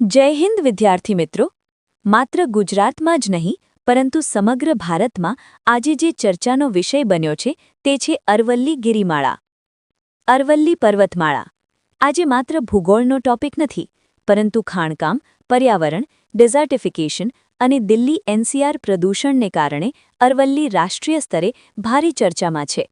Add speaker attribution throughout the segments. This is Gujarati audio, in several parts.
Speaker 1: જય હિન્દ વિદ્યાર્થી મિત્રો. માત્ર ગુજરાતમાં જ નહીં, પરંતુ સમગ્ર ભારતમાં આજે જે ચર્ચાનો વિષય બન્યો છે તે છે અરવલ્લી ગિરિમાળા. અરવલ્લી પર્વતમાળા. આજે માત્ર ભૂગોળનો ટોપિક નથી, પરંતુ ખાણકામ, પર્યાવરણ ડેઝર્ટિફિકેશન અને દિલ્હી એનસીઆર પ્રદૂષણને કારણે અરવલ્લી રાષ્ટ્રીય સ્તરે ભારે ચર્ચામાં છે.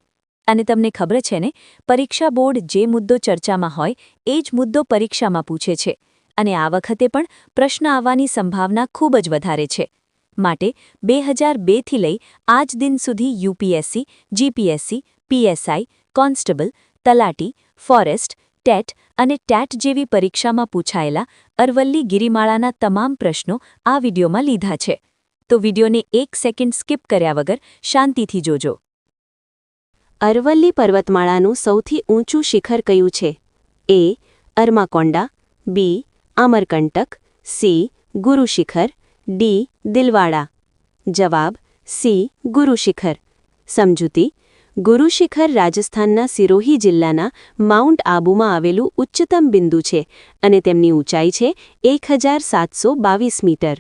Speaker 1: અને તમને ખબર છે ને, પરીક્ષા બોર્ડ જે મુદ્દો ચર્ચામાં હોય, એ જ મુદ્દો પરીક્ષામાં પૂછે છે. અને આ વખતે પણ પ્રશ્ન આવવાની સંભાવના ખૂબ જ વધારે છે. માટે બે હજાર બેથી લઈ આજ દિન સુધી યુપીએસસી, જીપીએસસી, પીએસઆઈ, કોન્સ્ટેબલ, તલાટી, ફોરેસ્ટ, ટેટ અને ટેટ જેવી પરીક્ષામાં પૂછાયેલા અરવલ્લી ગિરિમાળાના તમામ પ્રશ્નો આ વિડીયોમાં લીધા છે. તો વિડીયોને એક સેકન્ડ સ્કીપ કર્યા વગર શાંતિથી જોજો.
Speaker 2: અરવલ્લી પર્વતમાળાનું સૌથી ઊંચું શિખર કયું છે? A, Armakonda, B Amarkantak C Gurushikhar D Dilwara જવાબ સી ગુરુશિખર સમજૂતી ગુરુશિખર રાજસ્થાનના સિરોહી જિલ્લાના માઉન્ટ આબુમાં આવેલું ઉચ્ચતમ બિંદુ છે અને તેમની ઊંચાઈ છે એક મીટર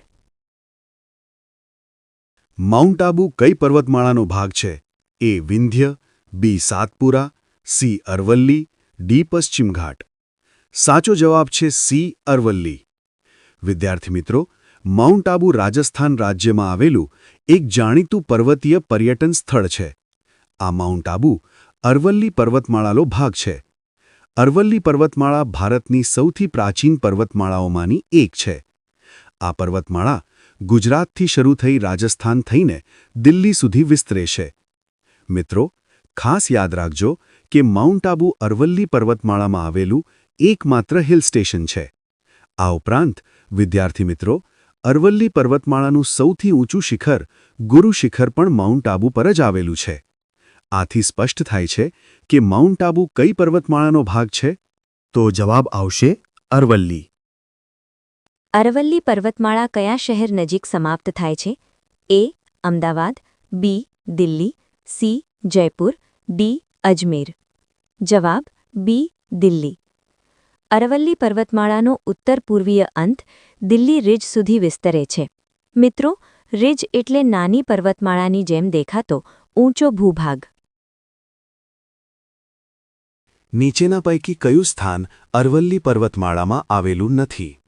Speaker 3: માઉન્ટ આબુ કઈ પર્વતમાળાનો ભાગ છે A Vindhya B Satpura C Aravalli D પશ્ચિમ ઘાટ સાચો જવાબ છે સી, અરવલ્લી. વિદ્યાર્થી મિત્રો, માઉન્ટ આબુ રાજસ્થાન રાજ્યમાં આવેલું એક જાણીતું પર્વતીય પર્યટન સ્થળ છે. આ માઉન્ટ આબુ અરવલ્લી પર્વતમાળાનો ભાગ છે. અરવલ્લી પર્વતમાળા ભારતની સૌથી પ્રાચીન પર્વતમાળાઓમાંની એક છે. આ પર્વતમાળા ગુજરાતથી શરૂ થઈ રાજસ્થાન થઈને દિલ્હી સુધી વિસ્તરે છે. મિત્રો, ખાસ યાદ રાખજો કે માઉન્ટ આબુ અરવલ્લી પર્વતમાળામાં આવેલું એકમાત્ર હિલ સ્ટેશન છે. આ ઉપરાંત, વિદ્યાર્થી મિત્રો, અરવલ્લી પર્વતમાળાનું સૌથી ઊંચું શિખર, ગુરુ શિખર પણ માઉન્ટ આબુ પર જ આવેલું છે. આથી સ્પષ્ટ થાય છે કે માઉન્ટ આબુ કઈ પર્વતમાળાનો ભાગ છે? તો જવાબ આવશે અરવલ્લી.
Speaker 1: અરવલ્લી પર્વતમાળા કયા શહેર નજીક સમાપ્ત થાય છે? A, Ahmedabad, B, Delhi, C, Jaipur, D, Ajmer. જવાબ, બી, દિલ્હી. અરવલ્લી પર્વતમાળાનો ઉત્તર પૂર્વીય અંત દિલ્હી રિજ સુધી વિસ્તરે છે. મિત્રો, રિજ એટલે નાની પર્વતમાળાની જેમ દેખાતો ઊંચો ભૂભાગ.
Speaker 3: નીચેના પૈકી કયું સ્થાન અરવલ્લી પર્વતમાળામાં આવેલું નથી?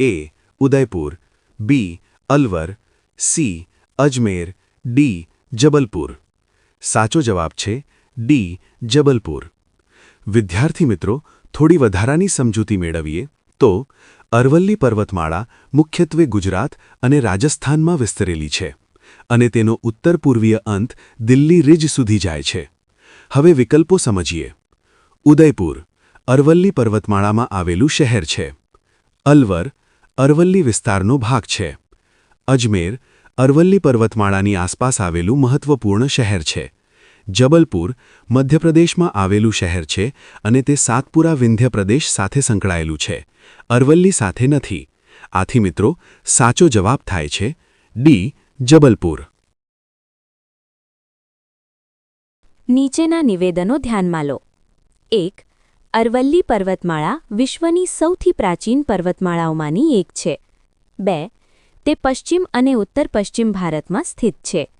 Speaker 3: A, Udaipur, B, Alwar, C, Ajmer, D, Jabalpur. સાચો જવાબ છે ડી, જબલપુર. વિદ્યાર્થી મિત્રો થોડી વધારાની સમજૂતી મેળવીએ, તો અરવલ્લી પર્વતમાળા મુખ્યત્વે ગુજરાત અને રાજસ્થાનમાં વિસ્તરેલી છે અને તેનો ઉત્તર પૂર્વીય અંત દિલ્હી રિજ સુધી જાય છે. હવે વિકલ્પો સમજીએ. ઉદયપુર, અરવલ્લી પર્વતમાળામાં આવેલું શહેર છે. અલવર, અરવલ્લી વિસ્તારનો ભાગ છે. અજમેર, અરવલ્લી પર્વતમાળાની આસપાસ આવેલું મહત્વપૂર્ણ શહેર છે. જબલપુર મધ્યપ્રદેશમાં આવેલું શહેર છે અને તે સાતપુરા વિંધ્ય પ્રદેશ સાથે સંકળાયેલું છે. અરવલ્લી સાથે નથી. આથી મિત્રો, સાચો જવાબ થાય છે ડી જબલપુર.
Speaker 1: નીચેના નિવેદનો ધ્યાનમાં લો. એક, અરવલ્લી પર્વતમાળા વિશ્વની સૌથી પ્રાચીન પર્વતમાળાઓમાંની એક છે. બે, તે પશ્ચિમ અને ઉત્તર પશ્ચિમ ભારતમાં સ્થિત છે.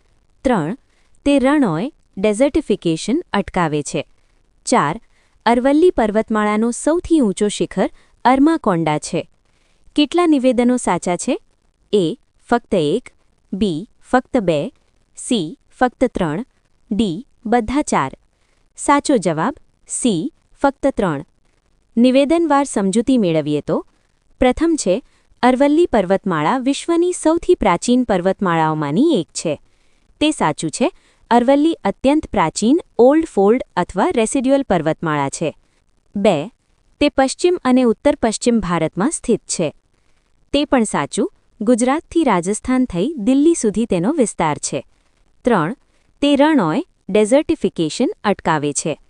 Speaker 1: ત્રણ, તે રણોય ડેઝર્ટિફિકેશન અટકાવે છે. ચાર, અરવલ્લી પર્વતમાળાનો સૌથી ઊંચો શિખર અરમાકોંડા છે. કેટલા નિવેદનો સાચા છે? એ, ફક્ત એક, બી, ફક્ત બે, સી, ફક્ત ત્રણ, ડી, બધા ચાર. સાચો જવાબ, સી, ફક્ત ત્રણ. નિવેદનવાર સમજૂતી મેળવીએ તો, પ્રથમ છે, અરવલ્લી પર્વતમાળા વિશ્વની સૌથી પ્રાચીન પર્વતમાળાઓમાંની એક છે. તે સાચું છે અરવલ્લી અત્યંત પ્રાચીન, ઓલ્ડ ફોલ્ડ અથવા રેસિડ્યુઅલ પર્વતમાળા છે. બે, તે પશ્ચિમ અને ઉત્તર પશ્ચિમ ભારતમાં સ્થિત છે. તે પણ સાચું, ગુજરાતથી રાજસ્થાન થઈ દિલ્હી સુધી તેનો વિસ્તાર છે. ત્રણ, તે રણોય, ડેઝર્ટિફિકેશન અટકાવે છે.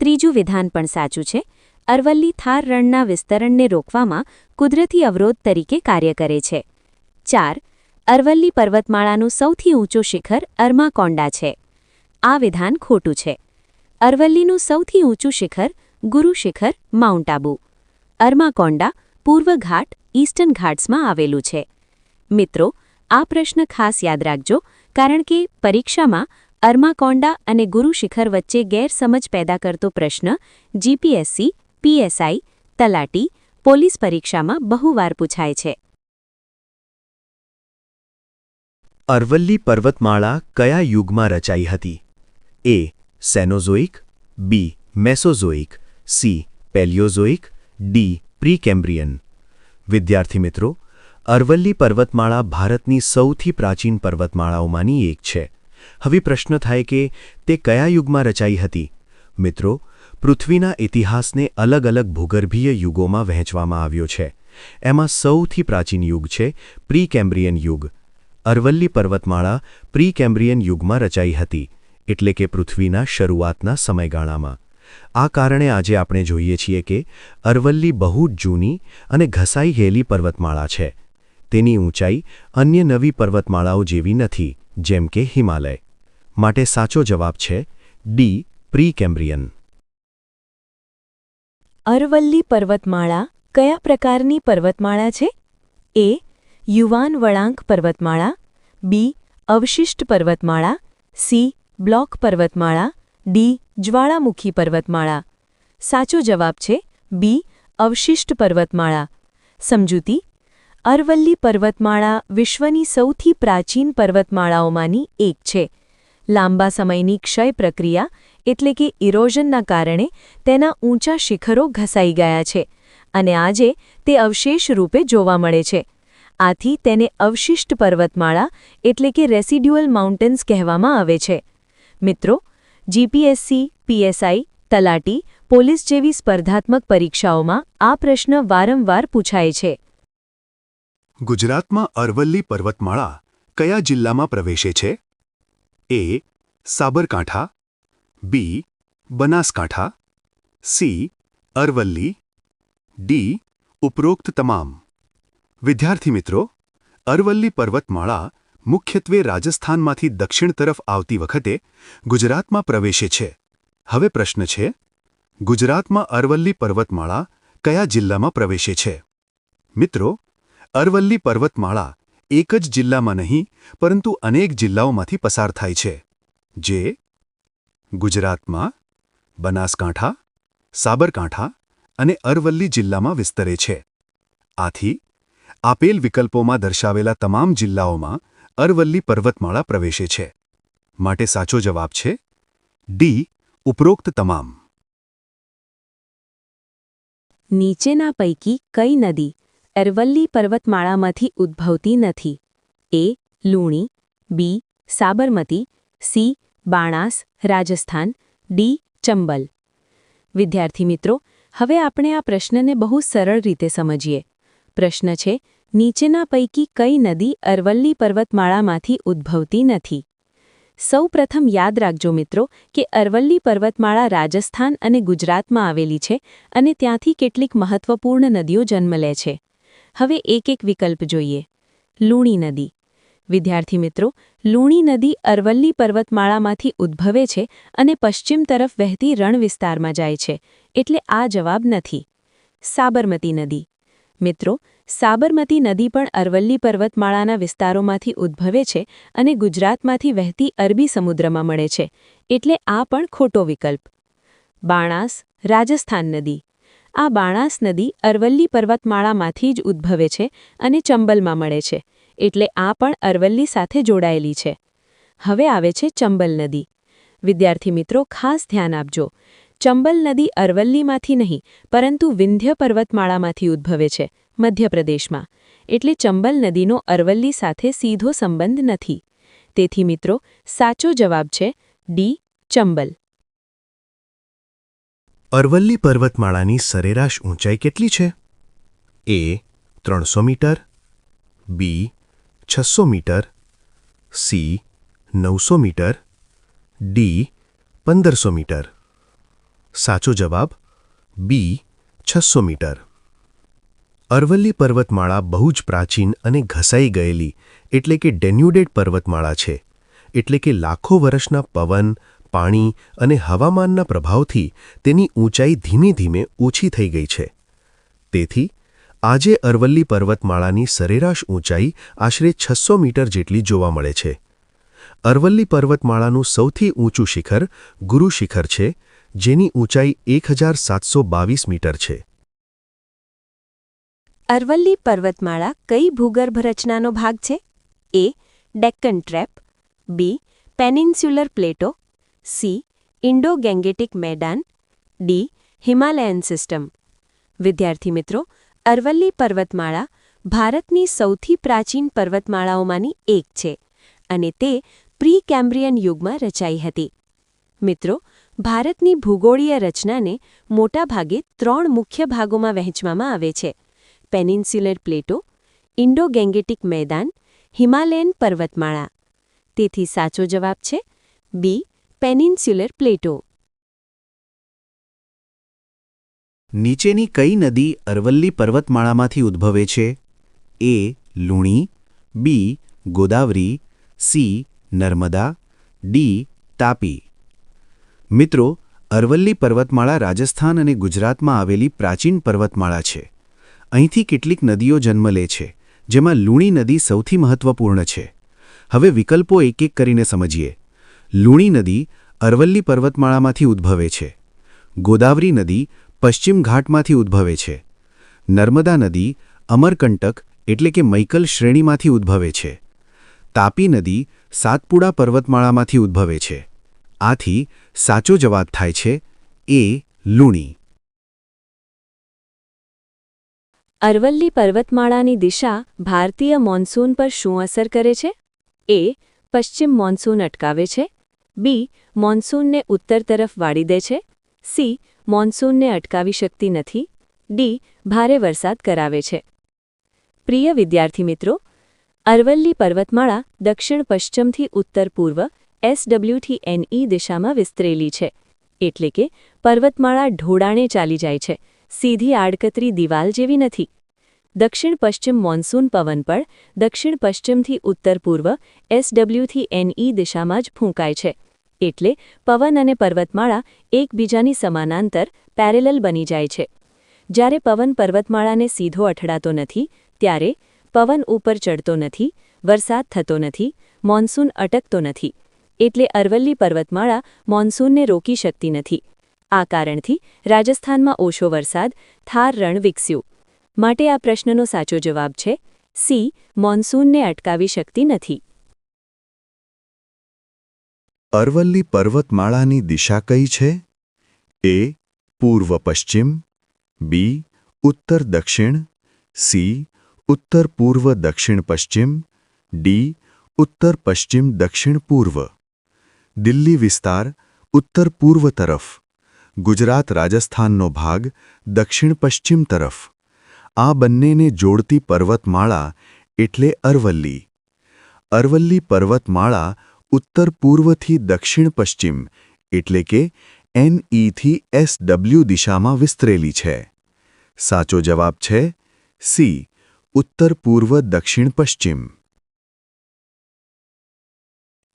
Speaker 1: ત્રીજું વિધાન પણ સાચું છે. અરવલ્લી થાર રણના વિસ્તરણને રોકવામાં કુદરતી અવરોધ તરીકે કાર્ય કરે છે. ચાર, અરવલ્લી પર્વતમાળાનું સૌથી ઊંચું શિખર અરમાકોંડા છે. આ વિધાન ખોટું છે. અરવલ્લીનું સૌથી ઊંચું શિખર ગુરુ શિખર માઉન્ટ આબુ. અરમાકોંડા પૂર્વ ઘાટ, ઈસ્ટર્ન ઘાટ્સમાં આવેલું છે. મિત્રો, આ પ્રશ્ન ખાસ યાદ રાખજો, કારણ કે પરીક્ષામાં અર્માકોંડા અને ગુરુ શિખર વચ્ચે ગેરસમજ પેદા કરતો પ્રશ્ન જીપીએસસી, પીએસઆઈ, તલાટી, પોલીસ પરીક્ષામાં બહુવાર પૂછાય છે.
Speaker 3: અરવલ્લી પર્વતમાળા કયા યુગમાં રચાઈ હતી? એ સેનોઝોઇક બી મેસોઝોઇક સી પેલિયોઝોઇક ડી પ્રીકેમ્બ્રિયન વિદ્યાર્થી મિત્રો, અરવલ્લી પર્વતમાળા ભારતની સૌથી પ્રાચીન પર્વતમાળાઓમાંની એક છે. હવે પ્રશ્ન થાય કે તે કયા યુગમાં રચાઈ હતી? મિત્રો, પૃથ્વીના ઇતિહાસને અલગ અલગ ભૂગર્ભીય યુગોમાં વહેંચવામાં આવ્યો છે. એમાં સૌથી પ્રાચીન યુગ છે પ્રીકેમ્બ્રિયન યુગ. અરવલ્લી પર્વતમાળા પ્રીકેમ્બ્રિયન યુગમાં રચાઈ હતી. એટલે કે પૃથ્વીના શરૂઆતના સમયગાળામાં. આ કારણે આજે આપણે જોઈએ છીએ કે અરવલ્લી બહુ જ જૂની અને ઘસાઈ ગયેલી પર્વતમાળા છે. તેની ઊંચાઈ અન્ય નવી પર્વતમાળાઓ જેવી નથી, જેમ કે હિમાલય. માટે સાચો જવાબ છે ડી, પ્રીકેમ્બ્રિયન.
Speaker 4: અરવલ્લી પર્વતમાળા કયા પ્રકારની પર્વતમાળા છે? એ, યુવાન વળાંક પર્વતમાળા, બી, અવશિષ્ટ પર્વતમાળા, સી બ્લોક પર્વતમાળા, ડી, જ્વાળામુખી પર્વતમાળા. સાચો જવાબ છે બી, અવશિષ્ટ પર્વતમાળા. સમજૂતી, અરવલ્લી પર્વતમાળા વિશ્વની સૌથી પ્રાચીન પર્વતમાળાઓમાંની એક છે. લાંબા સમયની ક્ષય પ્રક્રિયા એટલે કે ઇરોઝનના કારણે તેના ઊંચા શિખરો ઘસાઈ ગયા છે અને આજે તે અવશેષ રૂપે જોવા મળે છે. આથી તેને અવશિષ્ટ પર્વતમાળા એટલે કે રેસિડ્યુઅલ માઉન્ટેન્સ કહેવામાં આવે છે. મિત્રો જીપીએસસી પીએસઆઈ તલાટી, પોલીસ જેવી સ્પર્ધાત્મક પરીક્ષાઓમાં આ પ્રશ્ન વારંવાર પૂછાય છે.
Speaker 5: ગુજરાતમાં અરવલ્લી પર્વતમાળા કયા જિલ્લામાં પ્રવેશે છે? A, Sabarkantha, B, Banaskantha, C, Aravalli, D, ઉપરોક્ત તમામ. વિદ્યાર્થી મિત્રો, અરવલ્લી પર્વતમાળા મુખ્યત્વે રાજસ્થાનમાંથી દક્ષિણ તરફ આવતી વખતે ગુજરાતમાં પ્રવેશે છે. હવે પ્રશ્ન છે, ગુજરાતમાં અરવલ્લી પર્વતમાળા કયા જિલ્લામાં પ્રવેશે છે? મિત્રો, અરવલ્લી પર્વતમાળા એક જ જિલ્લામાં નહીં, પરંતુ અનેક જિલ્લાઓમાંથી પસાર થાય છે. જે ગુજરાતમાં બનાસકાંઠા, સાબરકાંઠા અને અરવલ્લી જિલ્લામાં વિસ્તરે છે. આથી, આપેલ વિકલ્પોમાં દર્શાવેલા તમામ જિલ્લાઓમાં અરવલ્લી પર્વતમાળા પ્રવેશે છે. માટે સાચો જવાબ છે ડી, ઉપરોક્ત તમામ.
Speaker 1: નીચેના પૈકી કઈ નદી અરવલ્લી પર્વતમાળામાંથી ઉદ્ભવતી નથી? A, Luni, B, Sabarmati, C, Banas, Rajasthan, D, Chambal. વિદ્યાર્થી મિત્રો, હવે આપણે આ પ્રશ્નને બહુ સરળ રીતે સમજીએ. પ્રશ્ન છે નીચેના પૈકી કઈ નદી અરવલ્લી પર્વતમાળામાંથી ઉદ્ભવતી નથી. સૌ પ્રથમ યાદ રાખજો મિત્રો, કે અરવલ્લી પર્વતમાળા રાજસ્થાન અને ગુજરાતમાં આવેલી છે અને ત્યાંથી કેટલીક મહત્વપૂર્ણ નદીઓ જન્મ લે છે. હવે એક એક વિકલ્પ જોઈએ. લુણી નદી. વિદ્યાર્થી મિત્રો, લુણી નદી અરવલ્લી પર્વતમાળામાંથી ઉદ્ભવે છે અને પશ્ચિમ તરફ વહેતી રણ વિસ્તારમાં જાય છે, એટલે આ જવાબ નથી. સાબરમતી નદી. મિત્રો, સાબરમતી નદી પણ અરવલ્લી પર્વતમાળાના વિસ્તારોમાંથી ઉદ્ભવે છે અને ગુજરાતમાંથી વહેતી અરબી સમુદ્રમાં મળે છે. એટલે આ પણ ખોટો વિકલ્પ. બાણાસ, રાજસ્થાન નદી. આ બાણાસ નદી અરવલ્લી પર્વતમાળામાંથી જ ઉદ્ભવે છે અને ચંબલમાં મળે છે. એટલે આ પણ અરવલ્લી સાથે જોડાયેલી છે. હવે આવે છે ચંબલ નદી. વિદ્યાર્થી મિત્રો, ખાસ ધ્યાન આપજો. ચંબલ નદી અરવલ્લીમાંથી નહીં, પરંતુ વિંધ્ય પર્વતમાળામાંથી ઉદ્ભવે છે, મધ્યપ્રદેશમાં. એટલે ચંબલ નદીનો અરવલ્લી સાથે સીધો સંબંધ નથી. તેથી મિત્રો, સાચો જવાબ છે ડી, ચંબલ.
Speaker 3: અરવલ્લી પર્વતમાળાની સરેરાશ ઊંચાઈ કેટલી છે? એ, ત્રણસો મીટર, બી, છસો મીટર, સી, નવસો મીટર, ડી, પંદરસો મીટર. સાચો જવાબ બી છસો મીટર. અરવલ્લી પર્વતમાળા બહુ જ પ્રાચીન અને ઘસાઈ ગયેલી, એટલે કે ડેન્યુડેડ પર્વતમાળા છે. એટલે કે લાખો વર્ષના પવન, પાણી અને હવામાનના પ્રભાવથી તેની ઊંચાઈ ધીમે ધીમે ઓછી થઈ ગઈ છે. તેથી, આજે અરવલ્લી પર્વતમાળાની સરેરાશ ઊંચાઈ આશરે છસો મીટર જેટલી જોવા મળે છે. અરવલ્લી પર્વતમાળાનું સૌથી ઊંચું શિખર ગુરુ શિખર છે જેની ઊંચાઈ એક મીટર છે.
Speaker 1: અરવલ્લી પર્વતમાળા કઈ ભૂગર્ભ રચનાનો ભાગ છે? એ, ડેક્કન ટ્રેપ, બી, પેનિન્સ્યુલર પ્લેટો, સી ઇન્ડો ગેંગેટિક મેદાન, ડી, હિમાલયન સિસ્ટમ. વિદ્યાર્થી મિત્રો, અરવલ્લી પર્વતમાળા ભારતની સૌથી પ્રાચીન પર્વતમાળાઓમાંની એક છે અને તે પ્રી કેમ્બ્રિયન યુગમાં રચાઈ હતી. મિત્રો ભારતની ભૂગોળીય રચનાને મોટાભાગે ત્રણ મુખ્ય ભાગોમાં વહેંચવામાં આવે છે. પેનિન્સ્યુલર પ્લેટો ઇન્ડો ગેંગેટિક મેદાન, હિમાલયન પર્વતમાળા. તેથી સાચો જવાબ છે બી, પેનિન્સ્યુલર પ્લેટો.
Speaker 3: નીચેની કઈ નદી અરવલ્લી પર્વતમાળામાંથી ઉદ્ભવે છે? A, Luni, B, Godavari, C, Narmada, D, Tapi. મિત્રો, અરવલ્લી પર્વતમાળા રાજસ્થાન અને ગુજરાતમાં આવેલી પ્રાચીન પર્વતમાળા છે. અહીંથી કેટલીક નદીઓ જન્મ લે છે, જેમાં લુણી નદી સૌથી મહત્વપૂર્ણ છે. હવે વિકલ્પો એક એક કરીને સમજીએ. લુણી નદી અરવલ્લી પર્વતમાળામાંથી ઉદ્ભવે છે. ગોદાવરી નદી પશ્ચિમ ઘાટમાંથી ઉદ્ભવે છે. નર્મદા નદી અમરકંટક એટલે કે મૈકલ શ્રેણીમાંથી ઉદ્ભવે છે. તાપી નદી સાતપુડા પર્વતમાળામાંથી ઉદ્ભવે છે. આથી સાચો જવાબ થાય છે એ લૂણી.
Speaker 6: અરવલ્લી પર્વતમાળાની દિશા ભારતીય મોન્સૂન પર શું અસર કરે છે? એ, પશ્ચિમ મોન્સૂન અટકાવે છે. બી, મોન્સૂનને ઉત્તર તરફ વાળી દે છે. સી, મોન્સૂનને અટકાવી શકતી નથી. ડી, ભારે વરસાદ કરાવે છે. પ્રિય વિદ્યાર્થી મિત્રો, અરવલ્લી પર્વતમાળા દક્ષિણ પશ્ચિમથી ઉત્તર પૂર્વ એસડબ્લ્યુથી એનઈ દિશામાં વિસ્તરેલી છે. એટલે કે પર્વતમાળા ઢોળાણે ચાલી જાય છે. સીધી આડકતરી દિવાલ જેવી નથી. દક્ષિણ પશ્ચિમ મોન્સૂન પવન પણ દક્ષિણ પશ્ચિમથી ઉત્તર પૂર્વ એસડબ્લ્યુથી એનઈ દિશામાં જ ફૂંકાય છે. એટલે પવન અને પર્વતમાળા એકબીજાની સમાનાંતર પેરેલલ બની જાય છે. જ્યારે પવન પર્વતમાળાને સીધો અઠડાતો નથી, ત્યારે પવન ઉપર ચડતો નથી, વરસાદ થતો નથી, મોન્સૂન અટકતો નથી. એટલે અરવલ્લી પર્વતમાળા મોન્સૂનને રોકી શકતી નથી. આ કારણથી રાજસ્થાનમાં ઓછો વરસાદ, થાર રણ વિકસ્યું. માટે આ પ્રશ્નનો સાચો જવાબ છે, સી, મોન્સૂનને અટકાવી શકતી નથી.
Speaker 7: અરવલ્લી પર્વતમાળાની દિશા કઈ છે? એ, પૂર્વ પશ્ચિમ, બી, ઉત્તર દક્ષિણ, સી, ઉત્તર પૂર્વ દક્ષિણ પશ્ચિમ, ડી, ઉત્તર પશ્ચિમ દક્ષિણ પૂર્વ. દિલ્હી વિસ્તાર, ઉત્તર પૂર્વ તરફ. ગુજરાત રાજસ્થાનનો ભાગ, દક્ષિણ પશ્ચિમ તરફ. આ બંનેને જોડતી પર્વતમાળા એટલે અરવલ્લી. અરવલ્લી પર્વતમાળા ઉત્તર પૂર્વથી દક્ષિણ પશ્ચિમ, એટલે કે એનઈથી એસડબલ્યુ દિશામાં વિસ્તરેલી છે. સાચો જવાબ છે સી ઉત્તર પૂર્વ દક્ષિણ પશ્ચિમ.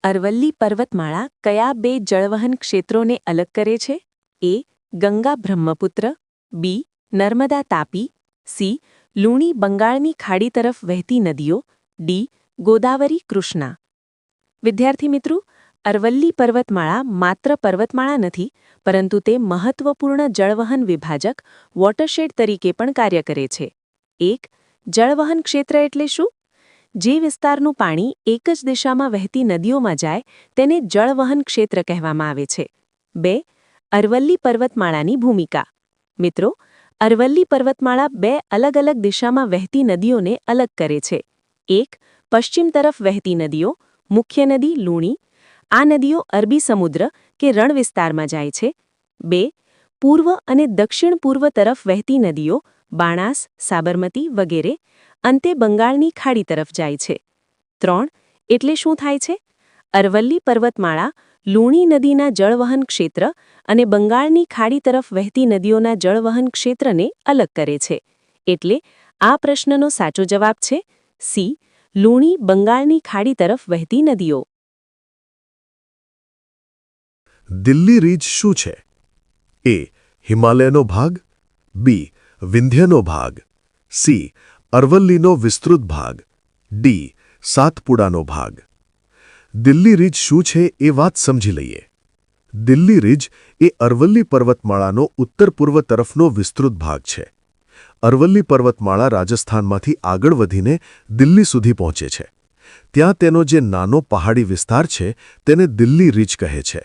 Speaker 1: અરવલ્લી પર્વતમાળા કયા બે જળવહન ક્ષેત્રોને અલગ કરે છે? A, Ganga Brahmaputra, B, Narmada Tapi, C, Luni બંગાળની ખાડી તરફ વહેતી નદીઓ, ડી, ગોદાવરી કૃષ્ણા. વિદ્યાર્થી મિત્રો, અરવલ્લી પર્વતમાળા માત્ર પર્વતમાળા નથી, પરંતુ તે મહત્વપૂર્ણ જળવહન વિભાજક વોટરશેડ તરીકે પણ કાર્ય કરે છે. એક, જળવહન ક્ષેત્ર એટલે શું? જે વિસ્તારનું પાણી એક જ દિશામાં વહેતી નદીઓમાં જાય, તેને જળવહન ક્ષેત્ર કહેવામાં આવે છે. બે, અરવલ્લી પર્વતમાળાની ભૂમિકા. મિત્રો, અરવલ્લી પર્વતમાળા બે અલગ અલગ દિશામાં વહેતી નદીઓને અલગ કરે છે. એક, પશ્ચિમ તરફ વહેતી નદીઓ, મુખ્ય નદી લૂણી, આ નદીઓ અરબી સમુદ્ર કે રણ વિસ્તારમાં જાય છે. બે, પૂર્વ અને દક્ષિણ પૂર્વ તરફ વહેતી નદીઓ બાણાસ, સાબરમતી વગેરે અંતે બંગાળની ખાડી તરફ જાય છે. ત્રણ, એટલે શું થાય છે? અરવલ્લી પર્વતમાળા, લુણી નદીના જળવહન ક્ષેત્ર અને બંગાળની ખાડી તરફ વહેતી નદીઓના જળવહન ક્ષેત્રને અલગ કરે છે. એટલે આ પ્રશ્નનો સાચો જવાબ છે સી, લુણી બંગાળની ખાડી તરફ વહેતી નદીઓ.
Speaker 7: દિલ્હી રીજ શું છે? એ, હિમાલયનો ભાગ. બી વિંધ્યનો ભાગ.
Speaker 3: સી અરવલ્લીનો વિસ્તૃત ભાગ. ડી સાતપુડાનો ભાગ. દિલ્હી રિજ શું છે એ વાત સમજી લઈએ. દિલ્હી રિજ એ અરવલ્લી પર્વતમાળાનો ઉત્તર પૂર્વ તરફનો વિસ્તૃત ભાગ છે. અરવલ્લી પર્વતમાળા રાજસ્થાનમાંથી આગળ વધીને દિલ્હી સુધી પહોંચે છે. ત્યાં તેનો જે નાનો પહાડી વિસ્તાર છે તેને દિલ્હી રિજ કહે છે.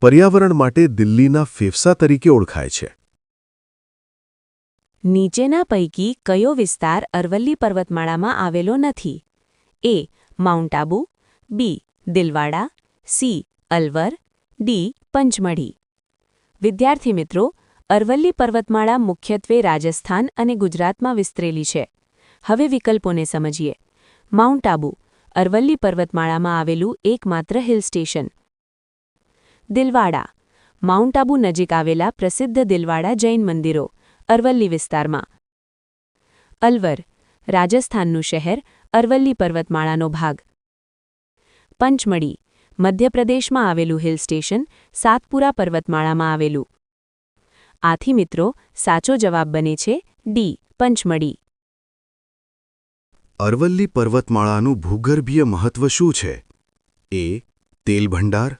Speaker 3: પર્યાવરણ માટે દિલ્હીના ફેફસા તરીકે ઓળખાય છે.
Speaker 1: નીચેના પૈકી કયો વિસ્તાર અરવલ્લી પર્વતમાળામાં આવેલો નથી? A. Mount Abu, B. Dilwara, C. Alwar, D. Pachmarhi. વિદ્યાર્થી મિત્રો, અરવલ્લી પર્વતમાળા મુખ્યત્વે રાજસ્થાન અને ગુજરાતમાં વિસ્તરેલી છે. હવે વિકલ્પોને સમજીએ. માઉન્ટ આબુ, અરવલ્લી પર્વતમાળામાં આવેલું એકમાત્ર hill station. Dilwara. Mount Abu નજીક આવેલા પ્રસિદ્ધ દિલવાડા જૈન મંદિરો. અરવલ્લી વિસ્તારમાં. અલવર, રાજસ્થાનનું શહેર, અરવલ્લી પર્વતમાળાનો ભાગ. પંચમળી મધ્યપ્રદેશમાં આવેલું હિલ સ્ટેશન, સાતપુરા પર્વતમાળામાં આવેલું. આથી મિત્રો, સાચો જવાબ બને છે ડી પંચમળી
Speaker 3: અરવલ્લી પર્વતમાળાનું ભૂગર્ભીય મહત્વ શું છે? એ, તેલ ભંડાર,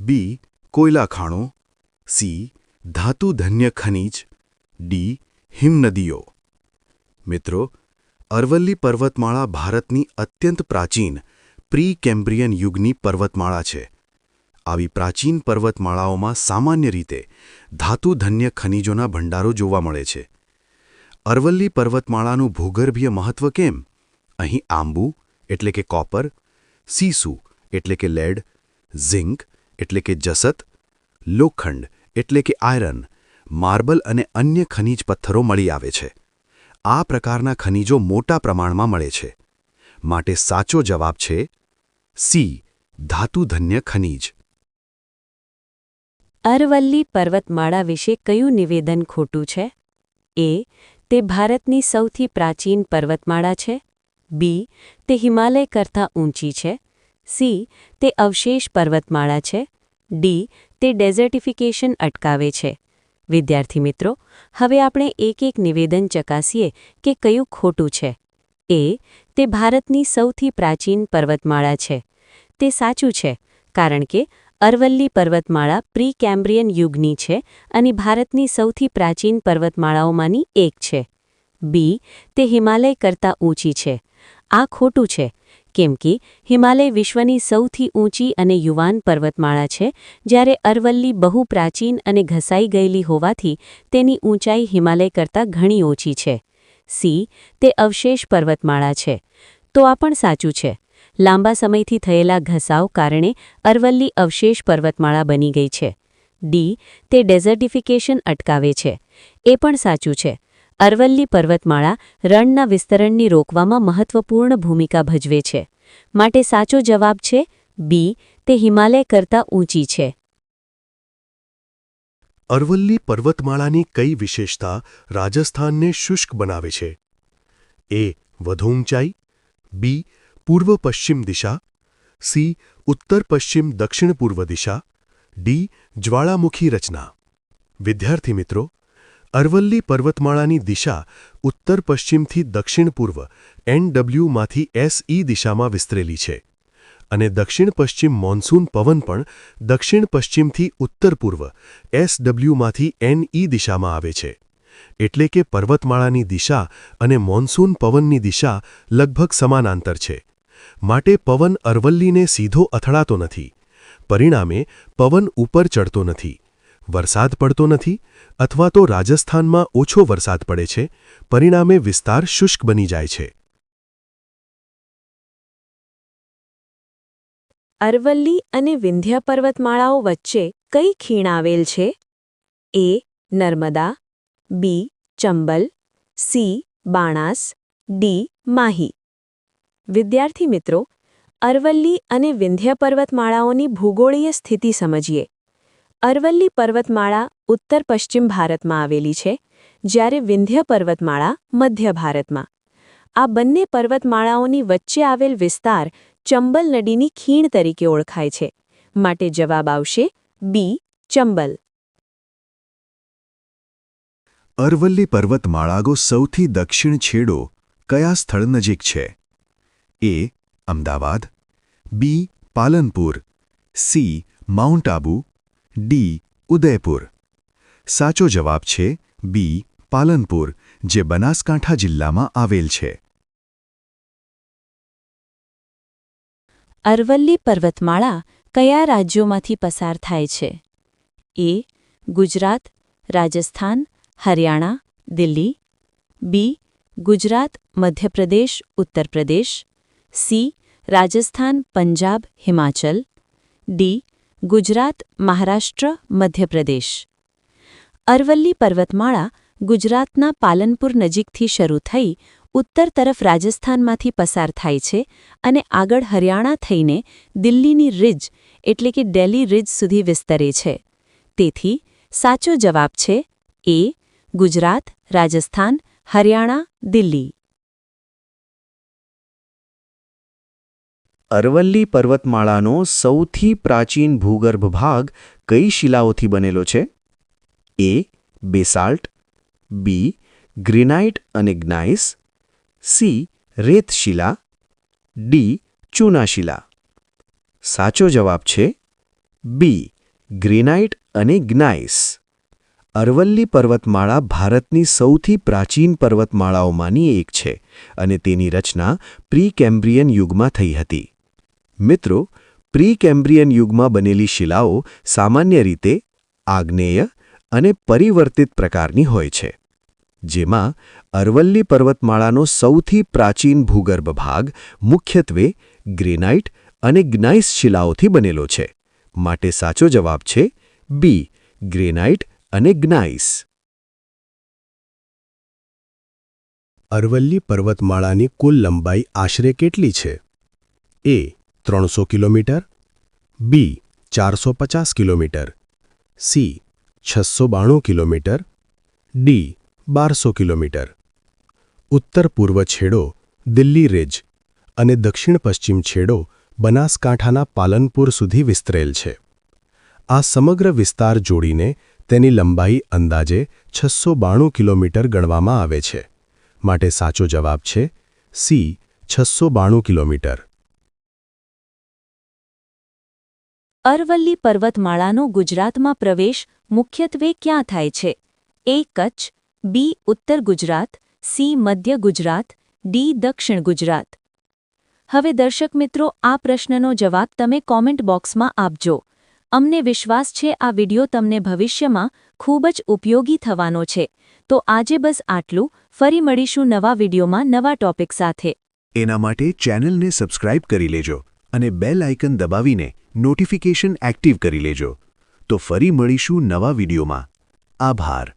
Speaker 3: બી કોયલા ખાણો સી ધાતુધન્ય ખનિજ ડી, હિમનદીઓ. મિત્રો, અરવલ્લી પર્વતમાળા ભારતની અત્યંત પ્રાચીન પ્રી કેમ્બ્રિયન યુગની પર્વતમાળા છે. આવી પ્રાચીન પર્વતમાળાઓમાં સામાન્ય રીતે ધાતુધન્ય ખનિજોના ભંડારો જોવા મળે છે. અરવલ્લી પર્વતમાળાનું ભૂગર્ભીય મહત્વ કેમ? અહીં આંબુ, એટલે કે કોપર, સીસુ, એટલે કે લેડ, ઝિંક, એટલે કે જસત, લોખંડ, એટલે કે આયરન માર્બલ અને અન્ય ખનિજ પથ્થરો મળી આવે છે. આ પ્રકારના ખનિજો મોટા પ્રમાણમાં મળે છે. માટે સાચો જવાબ છે સી ધાતુધન્ય ખનિજ.
Speaker 1: અરવલ્લી પર્વતમાળા વિશે કયું નિવેદન ખોટું છે? એ તે ભારતની સૌથી પ્રાચીન પર્વતમાળા છે. બી તે હિમાલય કરતાં ઊંચી છે. સી તે અવશેષ પર્વતમાળા છે. ડી તે ડેઝર્ટિફિકેશન અટકાવે છે. વિદ્યાર્થી મિત્રો, હવે આપણે એક એક નિવેદન ચકાસીએ કે કયું ખોટું છે. એ, તે ભારતની સૌથી પ્રાચીન પર્વતમાળા છે. તે સાચું છે, કારણ કે અરવલ્લી પર્વતમાળા પ્રી કેમ્બ્રિયન યુગની છે અને ભારતની સૌથી પ્રાચીન પર્વતમાળાઓમાંની એક છે. બી, તે હિમાલય કરતાં ઊંચી છે. આ ખોટું છે કેમ કે હિમાલય વિશ્વની સૌથી ઊંચી અને યુવાન પર્વતમાળા છે, જ્યારે અરવલ્લી બહુ પ્રાચીન અને ઘસાઈ ગયેલી હોવાથી તેની ઊંચાઈ હિમાલય કરતાં ઘણી ઓછી છે. સી. તે અવશેષ પર્વતમાળા છે. તો આ પણ સાચું છે. લાંબા સમયથી થયેલા ઘસાવ કારણે અરવલ્લી અવશેષ પર્વતમાળા બની ગઈ છે. ડી. તે ડેઝર્ટિફિકેશન અટકાવે છે. એ પણ સાચું છે. અરવલ્લી પર્વતમાળા રણના વિસ્તરણની રોકવામાં મહત્વપૂર્ણ ભૂમિકા ભજવે છે. માટે સાચો જવાબ છે બી, તે હિમાલય કરતાં ઊંચી છે.
Speaker 3: અરવલ્લી પર્વતમાળાની કઈ વિશેષતા રાજસ્થાનને શુષ્ક બનાવે છે? એ, વધુ ઊંચાઈ, બી, પૂર્વ પશ્ચિમ દિશા, સી, ઉત્તર પશ્ચિમ દક્ષિણ પૂર્વ દિશા, ડી, જ્વાળામુખી રચના. વિદ્યાર્થી મિત્રો અરવલ્લી પર્વતમાળાની દિશા ઉત્તર પશ્ચિમથી દક્ષિણ પૂર્વ એનડબલ્યુમાંથી એસઈ દિશામાં વિસ્તરેલી છે અને દક્ષિણ પશ્ચિમ મોન્સૂન પવન પણ દક્ષિણ પશ્ચિમથી ઉત્તર પૂર્વ એસડબલ્યુમાંથી એનઈ દિશામાં આવે છે. એટલે કે પર્વતમાળાની દિશા અને મોન્સૂન પવનની દિશા લગભગ સમાનાંતર છે. માટે પવન અરવલ્લીને સીધો અથડાતો નથી. પરિણામે પવન ઉપર ચડતો નથી. વરસાદ પડતો નથી અથવા તો રાજસ્થાનમાં ઓછો વરસાદ પડે છે, પરિણામે વિસ્તાર શુષ્ક બની જાય છે.
Speaker 1: અરવલ્લી અને વિંધ્ય પર્વતમાળાઓ વચ્ચે કઈ ખીણ આવેલ છે? A, Narmada, B, Chambal, C, Banas, D, Mahi. વિદ્યાર્થી મિત્રો, અરવલ્લી અને વિંધ્ય પર્વતમાળાઓની ભૂગોળીય સ્થિતિ સમજીએ. અરવલ્લી પર્વતમાળા ઉત્તર પશ્ચિમ ભારતમાં આવેલી છે, જ્યારે વિંધ્ય પર્વતમાળા મધ્ય ભારતમાં. આ બંને પર્વતમાળાઓની વચ્ચે આવેલ વિસ્તાર ચંબલ નદીની ખીણ તરીકે ઓળખાય છે, માટે જવાબ આવશે બી, ચંબલ.
Speaker 3: અરવલ્લી પર્વતમાળાગો સૌથી દક્ષિણ છેડો કયા સ્થળ નજીક છે? A, Ahmedabad, B, Palanpur, C, mount Abu D, Udaipur. સાચો જવાબ છે બી, પાલનપુર, જે બનાસકાંઠા જિલ્લામાં આવેલ છે.
Speaker 1: અરવલ્લી પર્વતમાળા કયા રાજ્યોમાંથી પસાર થાય છે? એ, ગુજરાત, રાજસ્થાન, હરિયાણા, દિલ્હી. બી, ગુજરાત, મધ્યપ્રદેશ ઉત્તર પ્રદેશ સી, રાજસ્થાન, પંજાબ, હિમાચલ. ડી ગુજરાત, મહારાષ્ટ્ર, મધ્યપ્રદેશ. અરવલ્લી પર્વતમાળા ગુજરાતના પાલનપુર નજીકથી શરૂ થઈ ઉત્તર તરફ રાજસ્થાનમાંથી પસાર થાય છે અને આગળ હરિયાણા થઈને દિલ્હીની રિજ, એટલે કે ડેલી રિજ સુધી વિસ્તરે છે. તેથી સાચો જવાબ છે એ ગુજરાત, રાજસ્થાન, હરિયાણા, દિલ્હી.
Speaker 8: અરવલ્લી પર્વતમાળાનો સૌથી પ્રાચીન ભૂગર્ભ ભાગ કઈ શિલાઓથી બનેલો છે? એ, બેસાલ્ટ, બી, ગ્રેનાઇટ અને ગ્નાઇસ, સી, રેતશિલા, ડી, ચૂનાશિલા. સાચો જવાબ છે બી, ગ્રેનાઇટ અને ગ્નાઇસ. અરવલ્લી પર્વતમાળા ભારતની સૌથી પ્રાચીન પર્વતમાળાઓમાંની એક છે અને તેની રચના પ્રી કેમ્બ્રિયન યુગમાં થઈ હતી. મિત્રો પ્રી કેમ્બ્રિયન યુગમાં બનેલી શિલાઓ સામાન્ય રીતે આગ્નેય અને પરિવર્તિત પ્રકારની હોય છે, જેમાં અરવલ્લી પર્વતમાળાનો સૌથી પ્રાચીન ભૂગર્ભ ભાગ મુખ્યત્વે ગ્રેનાઇટ અને ગ્નાઇસ શિલાઓથી બનેલો છે. માટે સાચો જવાબ છે બી ગ્રેનાઇટ અને ગ્નાઇસ.
Speaker 3: અરવલ્લી પર્વતમાળાની કુલ લંબાઈ આશરે કેટલી છે? એ ત્રણસો કિલોમીટર બી ચારસો પચાસ કિલોમીટર સી છસો બાણું કિલોમીટર ડી બારસો કિલોમીટર. ઉત્તર પૂર્વ છેડો દિલ્હી રેજ અને દક્ષિણ પશ્ચિમ છેડો બનાસકાંઠાના પાલનપુર સુધી વિસ્તરેલ છે. આ સમગ્ર વિસ્તાર જોડીને તેની લંબાઈ અંદાજે છસો બાણું કિલોમીટર ગણવામાં આવે છે. માટે સાચો જવાબ છે સી છસો બાણું કિલોમીટર.
Speaker 1: અરવલ્લી પર્વતમાળાનો ગુજરાતમાં પ્રવેશ મુખ્યત્વે ક્યાં થાય છે? એ કચ્છ, બી ઉત્તર ગુજરાત, સી મધ્ય ગુજરાત, ડી દક્ષિણ ગુજરાત. હવે દર્શક મિત્રો, આ પ્રશ્નનો જવાબ તમે કોમેન્ટ બોક્સમાં આપજો. અમને વિશ્વાસ છે આ વિડિયો તમને ભવિષ્યમાં ખૂબ જ ઉપયોગી થવાનો છે. તો આજે બસ આટલું. ફરી મળીશું નવા વિડિયોમાં નવા ટોપિક સાથે.
Speaker 3: એના માટે ચેનલને સબસ્ક્રાઇબ કરી લેજો અને બેલ આઇકન દબાવીને નોટિફિકેશન એક્ટિવ કરી લેજો. તો ફરી મળીશું નવા વિડીયોમાં. આભાર.